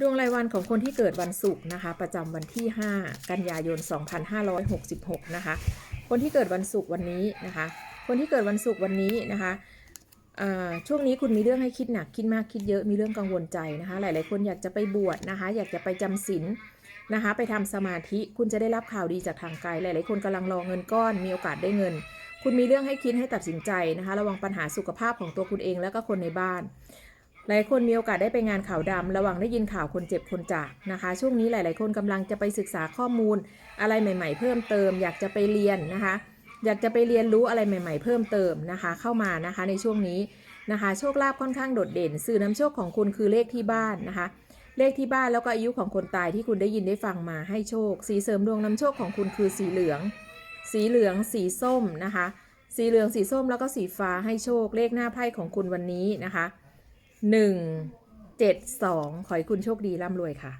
ดวงรายวันของคนที่เกิดวันศุกร์นะคะ ประจำวันที่ 5 กันยายน 2566 นะคะ คนที่เกิดวันศุกร์วันนี้นะคะ คนที่เกิดวันศุกร์วันนี้นะคะช่วงนี้คุณมีเรื่องให้คิดหนักคิดมากคิดเยอะมีเรื่องกังวลใจนะคะ หลาย ๆ คนอยากจะไปบวชนะคะ อยากจะไปจำศีลนะคะ ไปทำสมาธิคุณจะได้รับข่าวดีจากทางไกลหลาย ๆ คนกำลังรอเงินก้อนมีโอกาสได้เงิน คุณมีเรื่องให้คิดให้ตัดสินใจนะคะ ระวังปัญหาสุขภาพของตัวคุณเองแล้วก็คนในบ้าน หลายคนมีโอกาสได้ไปงานข่าวดำระวังได้ยินข่าวคนเจ็บคนจากนะคะ ช่วงนี้หลาย ๆ คนกำลังจะไปศึกษาข้อมูล อะไรใหม่ ๆ เพิ่มเติม อยากจะไปเรียนนะคะ อยากจะไปเรียนรู้อะไรใหม่ ๆ เพิ่มเติมนะคะ เข้ามานะคะในช่วงนี้นะคะ โชคลาภค่อนข้างโดดเด่น สื่อนำโชคของคุณคือเลขที่บ้านนะคะ เลขที่บ้านแล้วก็อายุของคนตายที่คุณได้ยินได้ฟังมาให้โชค สีเสริมดวงนำโชคของคุณคือสีเหลือง สีเหลือง สีส้มนะคะ สีเหลืองสีส้มแล้วก็สีฟ้าให้โชค เลขหน้าไพ่ของคุณวันนี้นะคะ หนึ่งเจ็ดสองขอให้คุณโชคดีร่ำรวยค่ะ